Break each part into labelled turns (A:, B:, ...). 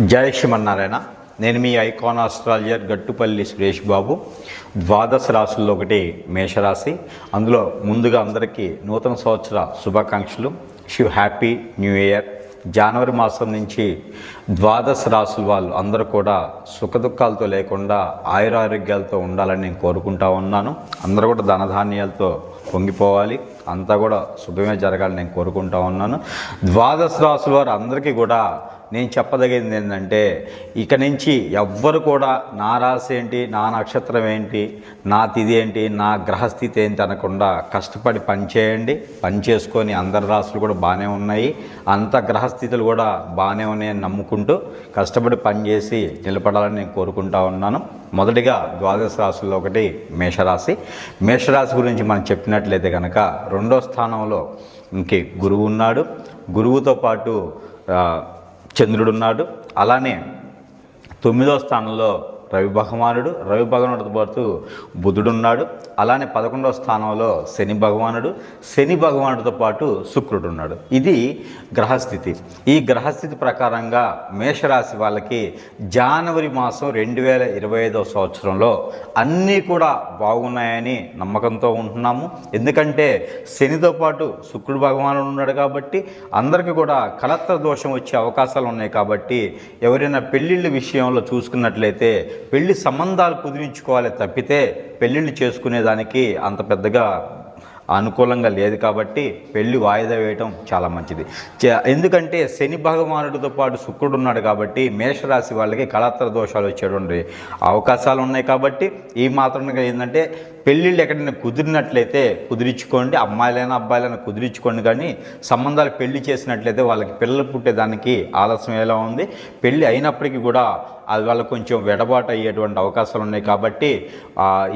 A: జయ శ్రీమన్నారాయణ. నేను మీ icon astrologer Gattupalli Suresh Babu. ద్వాదశ రాశుల్లో ఒకటి మేషరాశి. అందులో ముందుగా అందరికీ నూతన సంవత్సర శుభాకాంక్షలు. షివ్ హ్యాపీ న్యూ ఇయర్. జనవరి మాసం నుంచి ద్వాదశ రాసుల వాళ్ళు అందరూ కూడా సుఖదుఖాలతో లేకుండా ఆయురారోగ్యాలతో ఉండాలని నేను కోరుకుంటా ఉన్నాను. అందరూ కూడా ధనధాన్యాలతో పొంగిపోవాలి. అంతా కూడా శుభమే జరగాలని నేను కోరుకుంటా ఉన్నాను. ద్వాదశ రాసుల వారు అందరికీ కూడా నేను చెప్పదగింది ఏంటంటే ఇక నుంచి ఎవ్వరు కూడా నా రాశి ఏంటి నా నక్షత్రం ఏంటి నా తిది ఏంటి నా గ్రహస్థితి ఏంటి అనకుండా కష్టపడి పని చేయండి. పని చేసుకొని అందరి రాశులు కూడా బాగానే ఉన్నాయి. అంత గ్రహస్థితులు కూడా బాగానే ఉన్నాయని నమ్ముకుంటూ కష్టపడి పని చేసి నిలబడాలని నేను కోరుకుంటా ఉన్నాను. మొదటిగా ద్వాదశ రాశుల్లో ఒకటి మేషరాశి. మేషరాశి గురించి మనం చెప్పినట్లయితే కనుక రెండో స్థానంలో ఇంకే గురువు ఉన్నాడు. గురువుతో పాటు చంద్రుడున్నాడు. అలానే తొమ్మిదో స్థానంలో రవి భగవానుడు. రవి భగవానుడితో పాటు బుధుడున్నాడు. అలానే పదకొండవ స్థానంలో శని భగవానుడు. శని భగవానుడితో పాటు శుక్రుడు ఉన్నాడు ఇది గ్రహస్థితి. ఈ గ్రహస్థితి ప్రకారంగా మేషరాశి వాళ్ళకి జనవరి మాసం రెండు వేల ఇరవై ఐదవ సంవత్సరంలో అన్నీ కూడా బాగున్నాయని నమ్మకంతో ఉంటున్నాము. ఎందుకంటే శనితో పాటు శుక్రుడు భగవానుడు ఉన్నాడు కాబట్టి అందరికీ కూడా కలత్ర దోషం వచ్చే అవకాశాలు ఉన్నాయి కాబట్టి ఎవరైనా పెళ్ళిళ్ళ విషయంలో చూసుకున్నట్లయితే పెళ్ళి సంబంధాలు కుదిరించుకోవాలి తప్పితే పెళ్ళిళ్ళు చేసుకునేదానికి అంత పెద్దగా అనుకూలంగా లేదు కాబట్టి పెళ్ళి వాయిదా వేయటం చాలా మంచిది. ఎందుకంటే శని భగవానుడితో పాటు శుక్రుడు ఉన్నాడు కాబట్టి మేషరాశి వాళ్ళకి కళాత్ర దోషాలు వచ్చేటువంటి అవకాశాలు ఉన్నాయి కాబట్టి ఈ మాత్రంగా ఏంటంటే పెళ్ళిళ్ళు ఎక్కడైనా కుదిరినట్లయితే కుదిరించుకోండి అమ్మాయిలైనా అబ్బాయిలైనా కుదిరించుకోండి. కానీ సంబంధాలు పెళ్ళి చేసినట్లయితే వాళ్ళకి పిల్లలు పుట్టేదానికి ఆలస్యం ఎలా ఉంది? పెళ్ళి అయినప్పటికీ కూడా అది వాళ్ళకి కొంచెం వెడబాటు అయ్యేటువంటి అవకాశాలు ఉన్నాయి కాబట్టి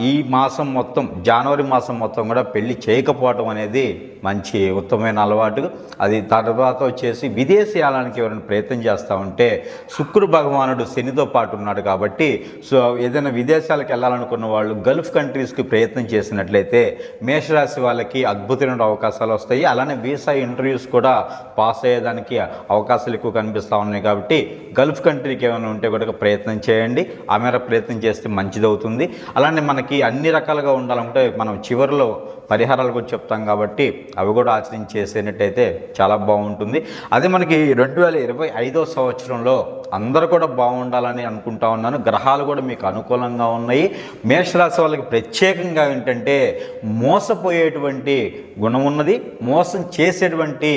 A: ఈ మాసం మొత్తం జనవరి మాసం మొత్తం కూడా పెళ్ళి చేయకపోవటం అనేది మంచి ఉత్తమమైన అలవాటు. అది తర్వాత వచ్చేసి విదేశీయాలానికి ఎవరైనా ప్రయత్నం చేస్తూ ఉంటే శుక్రు భగవానుడు శనితో పాటు ఉన్నాడు కాబట్టి సో ఏదైనా విదేశాలకు వెళ్ళాలనుకున్న వాళ్ళు గల్ఫ్ కంట్రీస్కి ప్రయత్నం చేసినట్లయితే మేషరాశి వాళ్ళకి అద్భుతమైన అవకాశాలు వస్తాయి. అలానే వీసా ఇంటర్వ్యూస్ కూడా పాస్ అయ్యేదానికి అవకాశాలు ఎక్కువ కనిపిస్తూ ఉన్నాయి కాబట్టి గల్ఫ్ కంట్రీకి ఏమైనా ఉంటే కూడా ప్రయత్నం చేయండి. ఆ మేర ప్రయత్నం చేస్తే మంచిదవుతుంది. అలానే మనకి అన్ని రకాలుగా ఉండాలంటే మనం చివరిలో పరిహారాలు కూడా చెప్తాం కాబట్టి అవి కూడా ఆచరించేసేటట్టయితే చాలా బాగుంటుంది. అదే మనకి రెండు వేల ఇరవై ఐదో సంవత్సరంలో అందరూ కూడా బాగుండాలని అనుకుంటా ఉన్నాను. గ్రహాలు కూడా మీకు అనుకూలంగా ఉన్నాయి. మేషరాశి వాళ్ళకి ప్రత్యేకంగా ఏంటంటే మోసపోయేటువంటి గుణం ఉన్నది. మోసం చేసేటువంటి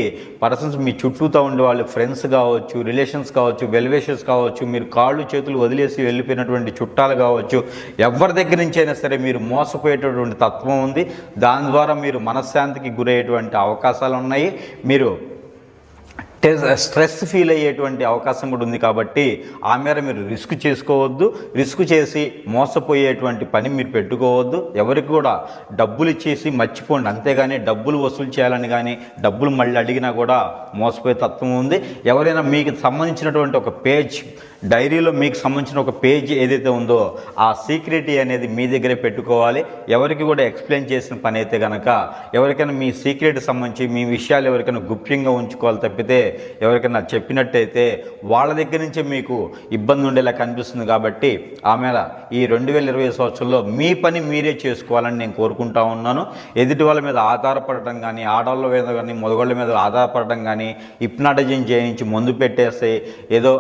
A: పర్సన్స్ మీ చుట్టూతో ఉండే వాళ్ళు ఫ్రెండ్స్ కావచ్చు రిలేషన్స్ కావచ్చు వెల్వేషన్స్ కావచ్చు మీరు కాళ్ళు చేతులు వదిలేసి వెళ్ళిపోయినటువంటి చుట్టాలు కావచ్చు ఎవరి దగ్గర నుంచి అయినా సరే మీరు మోసపోయేటటువంటి తత్వం ఉంది. దాని ద్వారా మీరు మనశ్శాంతికి గురయ్యేటువంటి అవకాశాలు ఉన్నాయి. మీరు టెస్- స్ట్రెస్ ఫీల్ అయ్యేటువంటి అవకాశం కూడా ఉంది కాబట్టి ఆ మేర మీరు రిస్క్ చేసుకోవద్దు. రిస్క్ చేసి మోసపోయేటువంటి పని మీరు పెట్టుకోవద్దు. ఎవరికి కూడా డబ్బులు ఇచ్చేసి మర్చిపోండి. అంతేగాని డబ్బులు వసూలు చేయాలని కానీ డబ్బులు మళ్ళీ అడిగినా కూడా మోసపోయే తత్వం ఉంది. ఎవరైనా మీకు సంబంధించినటువంటి ఒక పేజ్ డైరీలో మీకు సంబంధించిన ఒక పేజ్ ఏదైతే ఉందో ఆ సీక్రెటీ అనేది మీ దగ్గరే పెట్టుకోవాలి. ఎవరికి కూడా ఎక్స్ప్లెయిన్ చేసిన పని అయితే కనుక ఎవరికైనా మీ సీక్రెట్ సంబంధించి మీ విషయాలు ఎవరికైనా గుప్యంగా ఉంచుకోవాలి తప్పితే ఎవరికైనా చెప్పినట్టయితే వాళ్ళ దగ్గర నుంచే మీకు ఇబ్బంది ఉండేలా కనిపిస్తుంది కాబట్టి ఆమె ఈ రెండు వేల ఇరవై సంవత్సరంలో మీ పని మీరే చేసుకోవాలని నేను కోరుకుంటా ఉన్నాను. ఎదుటి వాళ్ళ మీద ఆధారపడటం కానీ ఆడవాళ్ళ మీద కానీ మొదగోళ్ళ మీద ఆధారపడటం కానీ హిప్నాటజన్ చేయించి మందు పెట్టేసి ఏదో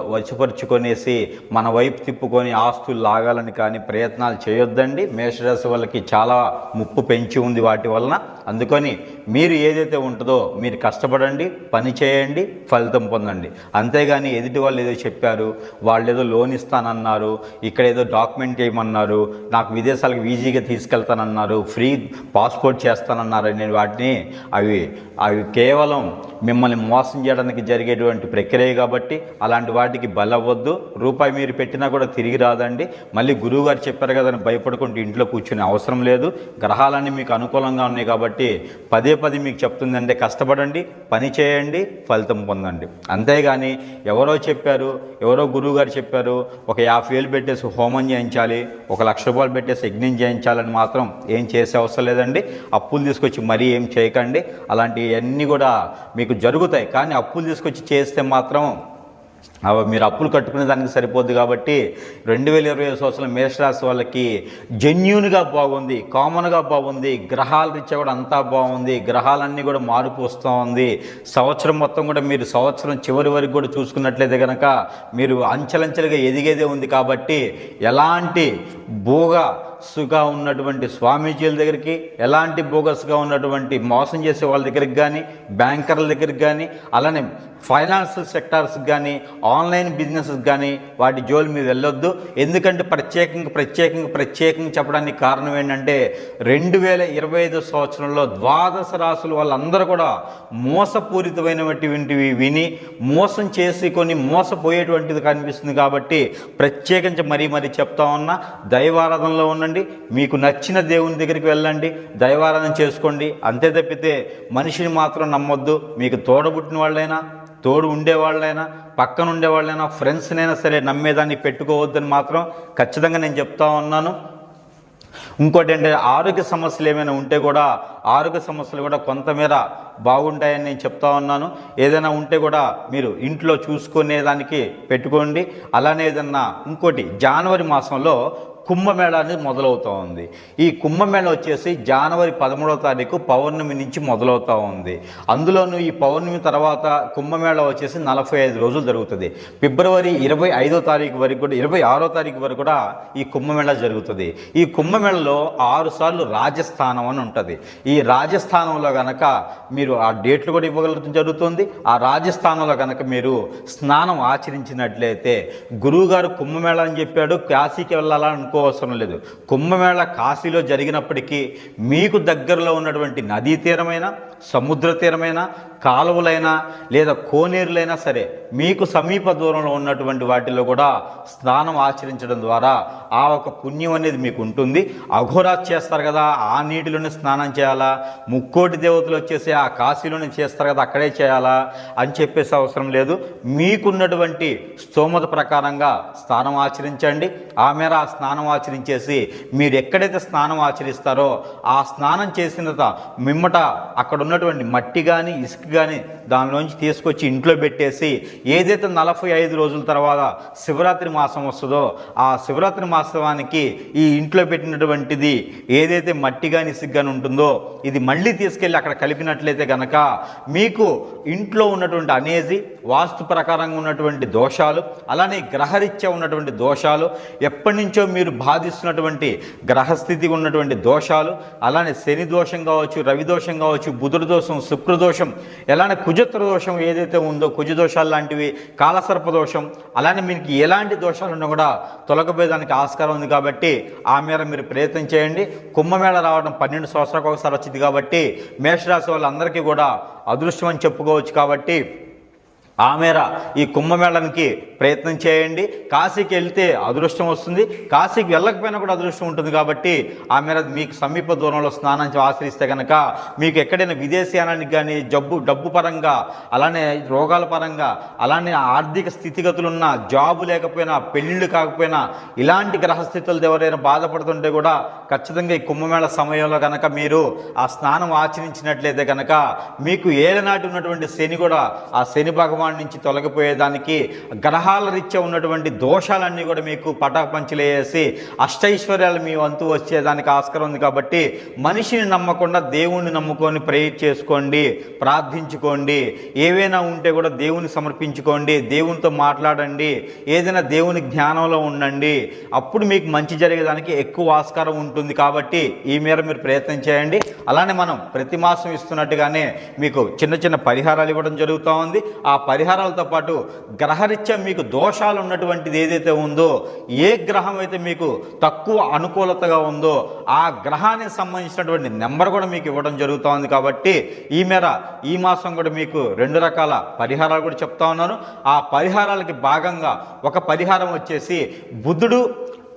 A: అనేసి మన వైపు తిప్పుకొని ఆస్తులు లాగాలని కానీ ప్రయత్నాలు చేయొద్దండి. మేషరాశి వాళ్ళకి చాలా ముప్పు పెంచి ఉంది వాటి వలన. అందుకని మీరు ఏదైతే ఉంటుందో మీరు కష్టపడండి పని చేయండి ఫలితం పొందండి. అంతేగాని ఎదుటి వాళ్ళు ఏదో చెప్పారు వాళ్ళు ఏదో లోన్ ఇస్తానన్నారు ఇక్కడ ఏదో డాక్యుమెంట్ చేయమన్నారు నాకు విదేశాలకు ఈజీగా తీసుకెళ్తానన్నారు ఫ్రీ పాస్పోర్ట్ చేస్తానన్నారు నేను వాటిని అవి అవి కేవలం మిమ్మల్ని మోసం చేయడానికి జరిగేటువంటి ప్రక్రియ కాబట్టి అలాంటి వాటికి బలవ్వద్దు. రూపాయి మీరు పెట్టినా కూడా తిరిగి రాదండి. మళ్ళీ గురువు గారు చెప్పారు కదా అని భయపడుకుంటూ ఇంట్లో కూర్చునే అవసరం లేదు. గ్రహాలన్నీ మీకు అనుకూలంగా ఉన్నాయి కాబట్టి పదే పదే మీకు చెప్తుందంటే కష్టపడండి పని చేయండి ఫలితం పొందండి. అంతేగాని ఎవరో చెప్పారు ఎవరో గురువు గారు చెప్పారు ఒక యాభై వేలు పెట్టేసి హోమం చేయించాలి ఒక లక్ష రూపాయలు పెట్టేసి యజ్ఞం చేయించాలని మాత్రం ఏం చేసే అవసరం లేదండి. అప్పులు తీసుకొచ్చి మరీ ఏం చేయకండి. అలాంటివన్నీ కూడా మీకు జరుగుతాయి కానీ అప్పులు తీసుకొచ్చి చేస్తే మాత్రం అవి మీరు అప్పులు కట్టుకునే దానికి సరిపోద్ది కాబట్టి రెండు వేల ఇరవై సంవత్సరం మేషరాశి వాళ్ళకి జెన్యున్గా బాగుంది కామన్గా బాగుంది గ్రహాల రీత్యా కూడా అంతా బాగుంది గ్రహాలన్నీ కూడా మార్పు వస్తూ ఉంది. సంవత్సరం మొత్తం కూడా మీరు సంవత్సరం చివరి వరకు కూడా చూసుకున్నట్లయితే కనుక మీరు అంచెలంచెలుగా ఎదిగేదే ఉంది కాబట్టి ఎలాంటి భూగా సుగా ఉన్నటువంటి స్వామీజీల దగ్గరికి ఎలాంటి బోగస్గా ఉన్నటువంటి మోసం చేసే వాళ్ళ దగ్గరికి కానీ బ్యాంకర్ల దగ్గరికి కానీ అలానే ఫైనాన్షియల్ సెక్టార్స్కి కానీ ఆన్లైన్ బిజినెస్కి కానీ వాటి జోలి మీద వెళ్ళొద్దు. ఎందుకంటే ప్రత్యేకంగా ప్రత్యేకంగా ప్రత్యేకంగా చెప్పడానికి కారణం ఏంటంటే రెండు వేల ఇరవై ఐదు సంవత్సరంలో ద్వాదశ రాసులు వాళ్ళందరూ కూడా మోసపూరితమైనటువంటివి విని మోసం చేసి కొన్ని మోసపోయేటువంటిది కనిపిస్తుంది కాబట్టి ప్రత్యేకించి మరీ మరీ చెప్తా ఉన్నా దైవారాధనలో ఉండండి మీకు నచ్చిన దేవుని దగ్గరికి వెళ్ళండి. దైవారాధన చేసుకోండి. అంతే తప్పితే మనిషిని మాత్రం నమ్మొద్దు. మీకు తోడబుట్టిన వాళ్ళైనా తోడు ఉండేవాళ్ళైనా పక్కన ఉండేవాళ్ళైనా ఫ్రెండ్స్నైనా సరే నమ్మేదాన్ని పెట్టుకోవద్దని మాత్రం ఖచ్చితంగా నేను చెప్తా ఉన్నాను. ఇంకోటి ఏంటంటే ఆరోగ్య సమస్యలు ఏమైనా ఉంటే కూడా ఆరోగ్య సమస్యలు కూడా కొంతమేర బాగుంటాయని నేను చెప్తా ఉన్నాను. ఏదైనా ఉంటే కూడా మీరు ఇంట్లో చూసుకునే దానికి పెట్టుకోండి. అలానే ఏదన్నా ఇంకోటి జనవరి మాసంలో కుంభమేళ అనేది మొదలవుతూ ఉంది. ఈ కుంభమేళ వచ్చేసి జనవరి పదమూడవ తారీఖు పౌర్ణమి నుంచి మొదలవుతూ ఉంది. అందులోనూ ఈ పౌర్ణమి తర్వాత కుంభమేళ వచ్చేసి నలభై ఐదు రోజులు జరుగుతుంది. ఫిబ్రవరి ఇరవై ఐదో తారీఖు వరకు కూడా ఇరవై ఆరో తారీఖు వరకు కూడా ఈ కుంభమేళ జరుగుతుంది. ఈ కుంభమేళలో ఆరు సార్లు రాజస్థానం అని ఉంటుంది. ఈ రాజస్థానంలో కనుక మీరు ఆ డేట్లు కూడా ఇవ్వగలగడం జరుగుతుంది. ఆ రాజస్థానంలో కనుక మీరు స్నానం ఆచరించినట్లయితే గురువుగారు కుంభమేళ అని చెప్పాడు. కాశీకి వెళ్ళాలని అనుకోవసరం లేదు. కుంభమేళ కాశీలో జరిగినప్పటికీ మీకు దగ్గరలో ఉన్నటువంటి నదీ తీరమైన సముద్ర తీరమైన కాలువలైనా లేదా కోనేరులైనా సరే మీకు సమీప దూరంలో ఉన్నటువంటి వాటిల్లో కూడా స్నానం ఆచరించడం ద్వారా ఆ ఒక పుణ్యం అనేది మీకు ఉంటుంది. అఘోరాత్ చేస్తారు కదా ఆ నీటిలోనే స్నానం చేయాలా? ముక్కోటి దేవతలు వచ్చేసి ఆ కాశీలోనే చేస్తారు కదా అక్కడే చేయాలా? అని చెప్పేసి అవసరం లేదు. మీకున్నటువంటి స్తోమత ప్రకారంగా స్నానం ఆచరించండి. ఆ మేర ఆ స్నానం ఆచరించేసి మీరు ఎక్కడైతే స్నానం ఆచరిస్తారో ఆ స్నానం చేసిన తర్వాత మిమ్మట అక్కడ ఉన్నటువంటి మట్టి కానీ ఇసుక కానీ దానిలోంచి తీసుకొచ్చి ఇంట్లో పెట్టేసి ఏదైతే నలభై ఐదు రోజుల తర్వాత శివరాత్రి మాసం వస్తుందో ఆ శివరాత్రి మాసవానికి ఈ ఇంట్లో పెట్టినటువంటిది ఏదైతే మట్టి కానీ సిగ్గాని ఉంటుందో ఇది మళ్ళీ తీసుకెళ్ళి అక్కడ కలిపినట్లయితే కనుక మీకు ఇంట్లో ఉన్నటువంటి అనేది వాస్తు ప్రకారంగా ఉన్నటువంటి దోషాలు అలానే గ్రహరీత్యా ఉన్నటువంటి దోషాలు ఎప్పటి నుంచో మీరు బాధిస్తున్నటువంటి గ్రహస్థితి ఉన్నటువంటి దోషాలు అలానే శని దోషం కావచ్చు రవి దోషం కావచ్చు బుధుడు దోషం శుక్ర దోషం ఎలానే కుజత్ర దోషం ఏదైతే ఉందో కుజ దోషాలు లాంటివి కాలసర్ప దోషం అలానే మీకు ఎలాంటి దోషాలు ఉన్నా కూడా తొలగబోయేదానికి ఆస్కారం ఉంది కాబట్టి ఆ మేర మీరు ప్రయత్నం చేయండి. కుంభమేళ రావడం పన్నెండు సంవత్సరాలకు ఒకసారి వచ్చింది కాబట్టి మేషరాశి వాళ్ళందరికీ కూడా అదృష్టం అని చెప్పుకోవచ్చు కాబట్టి ఆ మేర ఈ కుంభమేళానికి ప్రయత్నం చేయండి. కాశీకి వెళ్తే అదృష్టం వస్తుంది. కాశీకి వెళ్ళకపోయినా కూడా అదృష్టం ఉంటుంది కాబట్టి ఆ మేర మీకు సమీప దూరంలో స్నానం ఆశ్రయిస్తే కనుక మీకు ఎక్కడైనా విదేశీయానానికి కానీ జబ్బు డబ్బు పరంగా అలానే రోగాల పరంగా అలానే ఆర్థిక స్థితిగతులున్న జాబు లేకపోయినా పెళ్ళిళ్ళు కాకపోయినా ఇలాంటి గ్రహస్థితులతో ఎవరైనా బాధపడుతుంటే కూడా ఖచ్చితంగా ఈ కుంభమేళ సమయంలో కనుక మీరు ఆ స్నానం ఆచరించినట్లయితే కనుక మీకు ఏలనాటి ఉన్నటువంటి శని కూడా ఆ శని భగవాన్ నుంచి తొలగిపోయేదానికి గ్రహాల రీత్యా ఉన్నటువంటి దోషాలన్నీ కూడా మీకు పటాపంచలేసి అష్టైశ్వర్యాలు మీ వంతు వచ్చేదానికి ఆస్కారం ఉంది కాబట్టి మనిషిని నమ్మకుండా దేవుణ్ణి నమ్ముకొని ప్రేయర్ చేసుకోండి ప్రార్థించుకోండి. ఏవైనా ఉంటే కూడా దేవుని సమర్పించుకోండి దేవునితో మాట్లాడండి ఏదైనా దేవుని జ్ఞానంలో ఉండండి. అప్పుడు మీకు మంచి జరిగేదానికి ఎక్కువ ఆస్కారం ఉంటుంది కాబట్టి ఈ మేర మీరు ప్రయత్నం చేయండి. అలానే మనం ప్రతి మాసం ఇస్తున్నట్టుగానే మీకు చిన్న చిన్న పరిహారాలు ఇవ్వడం జరుగుతూ ఉంది. ఆ పరిహారాలతో పాటు గ్రహరీత్యా మీకు దోషాలు ఉన్నటువంటిది ఏదైతే ఉందో ఏ గ్రహం అయితే మీకు తక్కువ అనుకూలతగా ఉందో ఆ గ్రహానికి సంబంధించినటువంటి నెంబర్ కూడా మీకు ఇవ్వడం జరుగుతుంది కాబట్టి ఈ మేర ఈ మాసం కూడా మీకు రెండు రకాల పరిహారాలు కూడా చెప్తా ఉన్నాను. ఆ పరిహారాలకి భాగంగా ఒక పరిహారం వచ్చేసి బుద్ధుడు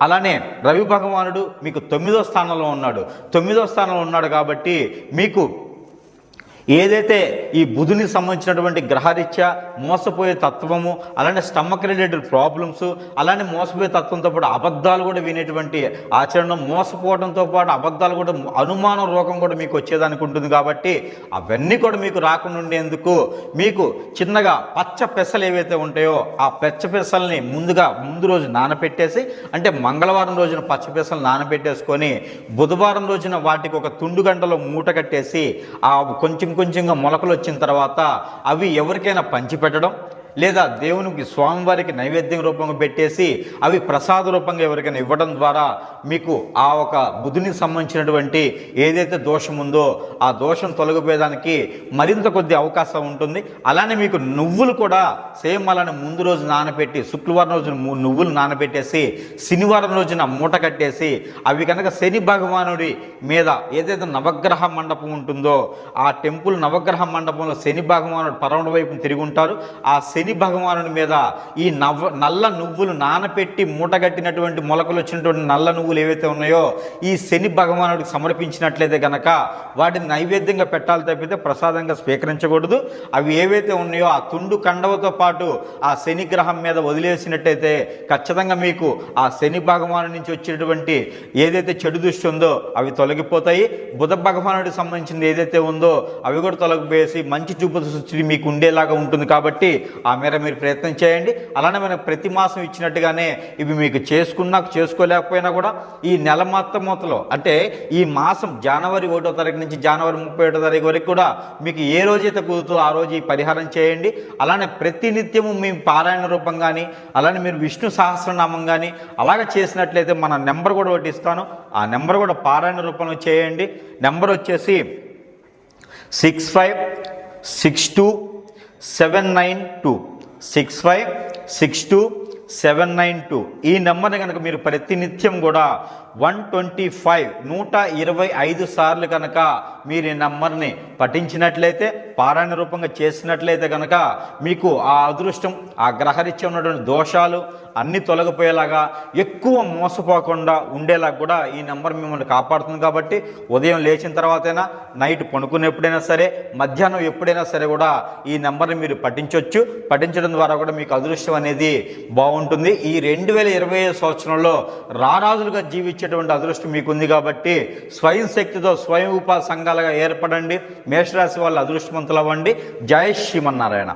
A: అలానే రవి భగవానుడు మీకు తొమ్మిదో స్థానంలో ఉన్నాడు. తొమ్మిదో స్థానంలో ఉన్నాడు కాబట్టి మీకు ఏదైతే ఈ బుధునికి సంబంధించినటువంటి గ్రహరీత్యా మోసపోయే తత్వము అలానే స్టమక్ రిలేటెడ్ ప్రాబ్లమ్స్ అలానే మోసపోయే తత్వంతో పాటు అబద్ధాలు కూడా వినేటువంటి ఆచరణ మోసపోవడంతో పాటు అబద్ధాలు కూడా అనుమానం రోగం కూడా మీకు వచ్చేదానికి ఉంటుంది కాబట్టి అవన్నీ కూడా మీకు రాకుండా ఉండేందుకు మీకు చిన్నగా పచ్చ పెసలు ఏవైతే ఉంటాయో ఆ పచ్చ పెసల్ని ముందుగా ముందు రోజు నానపెట్టేసి అంటే మంగళవారం రోజున పచ్చ పెసలు నానబెట్టేసుకొని బుధవారం రోజున వాటికి ఒక తుండు గంటలో మూట కట్టేసి ఆ కొంచెం కొంచెంగా మొలకలు వచ్చిన తర్వాత అవి ఎవరికైనా పంచిపెట్టడం లేదా దేవునికి స్వామివారికి నైవేద్యం రూపంగా పెట్టేసి అవి ప్రసాద రూపంగా ఎవరికైనా ఇవ్వడం ద్వారా మీకు ఆ ఒక బుధునికి సంబంధించినటువంటి ఏదైతే దోషం ఉందో ఆ దోషం తొలగిపోయేదానికి మరింత కొద్ది అవకాశం ఉంటుంది. అలానే మీకు నువ్వులు కూడా సేమ్ అలానే ముందు రోజు నానబెట్టి శుక్రవారం రోజున నువ్వులు నానబెట్టేసి శనివారం రోజున మూట కట్టేసి అవి కనుక శని భగవానుడి మీద ఏదైతే నవగ్రహ మండపం ఉంటుందో ఆ టెంపుల్ నవగ్రహ మండపంలో శని భగవానుడు పరమణ వైపు తిరిగి ఉంటారు. ఆ శని శని భగవానుడి మీద ఈ నవ్వ నల్ల నువ్వులు నానపెట్టి మూటగట్టినటువంటి మొలకలు వచ్చినటువంటి నల్ల నువ్వులు ఏవైతే ఉన్నాయో ఈ శని భగవానుడికి సమర్పించినట్లయితే గనక వాటిని నైవేద్యంగా పెట్టాలి తప్పితే ప్రసాదంగా స్వీకరించకూడదు. అవి ఏవైతే ఉన్నాయో ఆ తుండు కండవతో పాటు ఆ శని గ్రహం మీద వదిలేసినట్టయితే ఖచ్చితంగా మీకు ఆ శని భగవాను నుంచి వచ్చేటువంటి ఏదైతే చెడు దృష్టి ఉందో అవి తొలగిపోతాయి. బుధ భగవానుడికి సంబంధించింది ఏదైతే ఉందో అవి కూడా తొలగిపోయేసి మంచి చూపు దృష్టి మీకు ఉండేలాగా ఉంటుంది కాబట్టి ఆ ఆ మేర మీరు ప్రయత్నం చేయండి. అలానే మనకు ప్రతి మాసం ఇచ్చినట్టుగానే ఇవి మీకు చేసుకున్నా చేసుకోలేకపోయినా కూడా ఈ నెల మొత్తం మొత్తలో అంటే ఈ మాసం జనవరి ఒకటో తారీఖు నుంచి జనవరి ముప్పై ఒకటో తారీఖు వరకు కూడా మీకు ఏ రోజైతే కుదురుతుందో ఆ రోజు ఈ పరిహారం చేయండి. అలానే ప్రతి నిత్యము మీ పారాయణ రూపం కానీ అలానే మీరు విష్ణు సహస్రనామం కానీ అలాగ చేసినట్లయితే మన నెంబర్ కూడా ఒకటి ఇస్తాను. ఆ నెంబర్ కూడా పారాయణ రూపంలో చేయండి. నెంబర్ వచ్చేసి six five six two seven nine two six five six two seven nine two. ఈ నెంబర్ని కనుక మీరు ప్రతినిత్యం కూడా వన్ ట్వంటీ ఫైవ్ నూట ఇరవై ఐదు సార్లు కనుక మీరు ఈ నెంబర్ని పఠించినట్లయితే పారాయణ రూపంగా చేసినట్లయితే కనుక మీకు ఆ అదృష్టం ఆ గ్రహరీత్యం ఉన్నటువంటి దోషాలు అన్నీ తొలగిపోయేలాగా ఎక్కువ మోసపోకుండా ఉండేలాగా కూడా ఈ నెంబర్ మిమ్మల్ని కాపాడుతుంది కాబట్టి ఉదయం లేచిన తర్వాతైనా నైట్ పడుకునేప్పుడైనా సరే మధ్యాహ్నం ఎప్పుడైనా సరే కూడా ఈ నెంబర్ని మీరు పఠించవచ్చు పఠించడం ద్వారా కూడా మీకు అదృష్టం అనేది బాగుంటుంది. ఈ రెండు వేల ఇరవై ఐదు సంవత్సరంలో రారాజులుగా జీవించేటువంటి అదృష్టం మీకు ఉంది కాబట్టి స్వయం శక్తితో స్వయం ఉపాధి సంఘాలుగా ఏర్పడండి. మేషరాశి వాళ్ళు అదృష్టవంతులు అవ్వండి జయ శ్రీమన్నారాయణ.